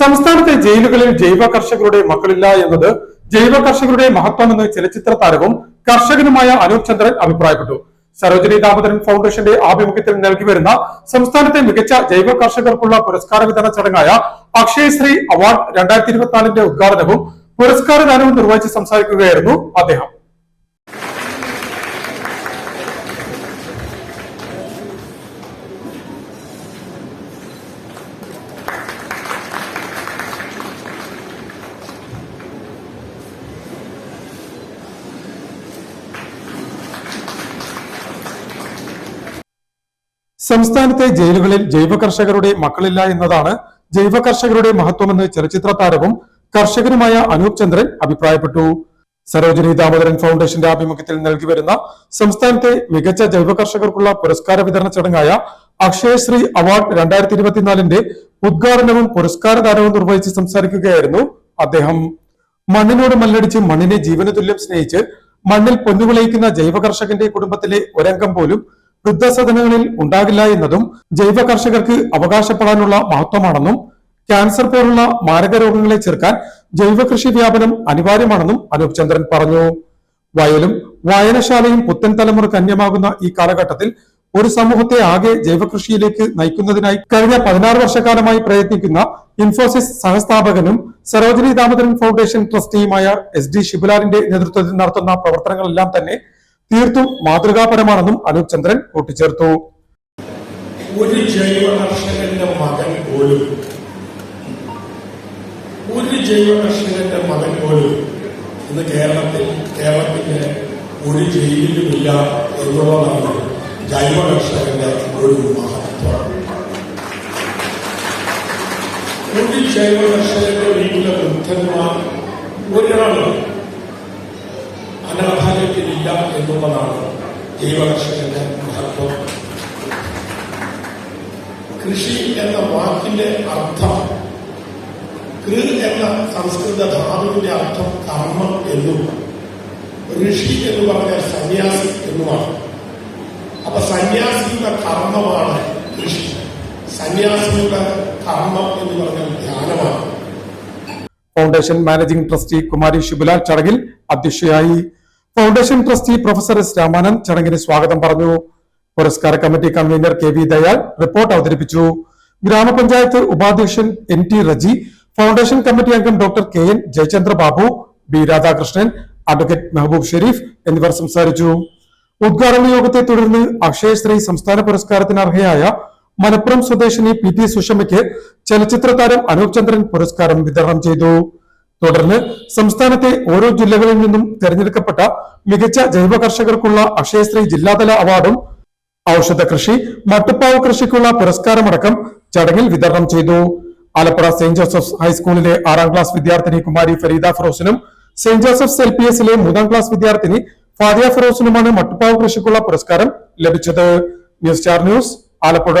സംസ്ഥാനത്തെ ജയിലുകളിൽ ജൈവ കർഷകരുടെ മക്കളില്ല എന്നത് ജൈവ കർഷകരുടെ മഹത്വമെന്ന് ചലച്ചിത്ര താരവും കർഷകനുമായ അനൂപ് ചന്ദ്രൻ അഭിപ്രായപ്പെട്ടു. സരോജിനി ദാമോദരൻ ഫൗണ്ടേഷന്റെ ആഭിമുഖ്യത്തിൽ നൽകി വരുന്ന സംസ്ഥാനത്തെ മികച്ച ജൈവ കർഷകർക്കുള്ള പുരസ്കാര വിതരണ ചടങ്ങായ അക്ഷയശ്രീ അവാർഡ് രണ്ടായിരത്തി ഇരുപത്തിനാലിന്റെ ഉദ്ഘാടനവും പുരസ്കാരദാനവും നിർവഹിച്ച് സംസാരിക്കുകയായിരുന്നു അദ്ദേഹം. സംസ്ഥാനത്തെ ജയിലുകളിൽ ജൈവ കർഷകരുടെ മക്കളില്ല എന്നതാണ് ജൈവ കർഷകരുടെ മഹത്വമെന്ന് ചലച്ചിത്ര താരവും കർഷകനുമായ അനൂപ് ചന്ദ്രൻ അഭിപ്രായപ്പെട്ടു. സരോജിനി ദാമോദരൻ ഫൗണ്ടേഷന്റെ ആഭിമുഖ്യത്തിൽ നൽകി വരുന്ന സംസ്ഥാനത്തെ മികച്ച ജൈവ കർഷകർക്കുള്ള പുരസ്കാര വിതരണ ചടങ്ങായ അക്ഷയശ്രീ അവാർഡ് രണ്ടായിരത്തി ഇരുപത്തിനാലിന്റെ ഉദ്ഘാടനവും പുരസ്കാരദാനവും നിർവഹിച്ച് സംസാരിക്കുകയായിരുന്നു അദ്ദേഹം. മണ്ണിനോട് മല്ലടിച്ച് മണ്ണിനെ ജീവന തുല്യം സ്നേഹിച്ച് മണ്ണിൽ പൊന്നുവിളയിക്കുന്ന ജൈവ കർഷകന്റെ കുടുംബത്തിലെ ഒരംഗം പോലും വൃദ്ധസദനങ്ങളിൽ ഉണ്ടാകില്ല എന്നതും ജൈവ കർഷകർക്ക് അവകാശപ്പെടാനുള്ള മഹത്വമാണെന്നും ക്യാൻസർ പോലുള്ള മാരക രോഗങ്ങളെ ചെറുക്കാൻ ജൈവ കൃഷി വ്യാപനം അനിവാര്യമാണെന്നും അനൂപ് ചന്ദ്രൻ പറഞ്ഞു. വയലും വായനശാലയും പുത്തൻ തലമുറയ്ക്ക് അന്യമാകുന്ന ഈ കാലഘട്ടത്തിൽ ഒരു സമൂഹത്തെ ആകെ ജൈവകൃഷിയിലേക്ക് നയിക്കുന്നതിനായി കഴിഞ്ഞ പതിനാറ് വർഷക്കാലമായി പ്രയത്നിക്കുന്ന ഇൻഫോസിസ് സഹസ്ഥാപകനും സരോജിനി ദാമോദരൻ ഫൗണ്ടേഷൻ ട്രസ്റ്റിയുമായ എസ് ഡി ശിബുലാലിന്റെ നേതൃത്വത്തിൽ നടത്തുന്ന പ്രവർത്തനങ്ങളെല്ലാം തന്നെ തീർത്തും മാതൃകാപരമാണെന്നും അനൂപ് ചന്ദ്രൻ കൂട്ടിച്ചേർത്തു. ഒരു ജൈവ കർഷകന്റെ മകൻ പോലും ഒരു ജൈവ കർഷകന്റെ മകൻ പോലും ഇന്ന് കേരളത്തിൽ കേരളത്തിന്റെ ഒരു ജയിലിലുമില്ല എന്നുള്ളതാണ് ജൈവ കർഷകന്റെ ഒരു മഹത്വം. ഒരു ജൈവ കർഷകന്റെ വീട്ടിലെ വൃദ്ധന്മാർ ഒരാളും ജൈവ കർഷകന്റെ മഹത്വം. കൃഷി എന്ന വാക്കിന്റെ അർത്ഥം കൃ എന്ന സംസ്കൃത ധാതുവിന്റെ അർത്ഥം കർമ്മം എന്നും ഋഷി എന്ന് പറഞ്ഞാൽ സന്യാസി എന്നുമാണ്. അപ്പൊ സന്യാസിയുടെ കർമ്മമാണ് കൃഷി. സന്യാസിയുടെ കർമ്മം എന്ന് പറഞ്ഞാൽ ധ്യാനമാണ്. Foundation managing trustee Kumari Shubhalal ചടങ്ങിൽ അധ്യക്ഷയായി foundation trustee professor S Ramanand ചടങ്ങിന് സ്വാഗതം പറഞ്ഞു. പുരസ്കാര committee convener K V Dayal report അവതരിപ്പിച്ചു. ഗ്രാമപഞ്ചായത്ത് ഉപാധ്യക്ഷൻ N T Reji foundation committee അംഗം doctor K N Jayachandra Babu B Radhakrishnan advocate Mehboob Sharif എന്നിവർ സംസാരിച്ചു. ഉദ്ഘാടന യോഗത്തെ തുടർന്ന് അക്ഷയശ്രീ സംസ്ഥാന പുരസ്കാരത്തിന് അർഹയായ മലപ്പുറം സ്വദേശിനി പി ടി സുഷമയ്ക്ക് ചലച്ചിത്ര താരം അനൂപ് ചന്ദ്രൻ പുരസ്കാരം വിതരണം ചെയ്തു. തുടർന്ന് സംസ്ഥാനത്തെ ഓരോ ജില്ലകളിൽ നിന്നും തെരഞ്ഞെടുക്കപ്പെട്ട മികച്ച ജൈവ കർഷകർക്കുള്ള അക്ഷയശ്രീ ജില്ലാതല അവാർഡും ഔഷധ കൃഷി മട്ടുപ്പാവ് കൃഷിക്കുള്ള പുരസ്കാരമടക്കം ചടങ്ങിൽ വിതരണം ചെയ്തു. ആലപ്പുഴ സെന്റ് ജോസഫ്സ് ഹൈസ്കൂളിലെ ആറാം ക്ലാസ് വിദ്യാർത്ഥിനി കുമാരി ഫരീദ ഫിറോസിനും സെന്റ് ജോസഫ്സ് എൽ പി എസിലെ മൂന്നാം ക്ലാസ് വിദ്യാർത്ഥിനി ഫാദിയ ഫിറോസിനുമാണ് മട്ടുപ്പാവ് കൃഷിക്കുള്ള പുരസ്കാരം ലഭിച്ചത്. News star news Alappuzha.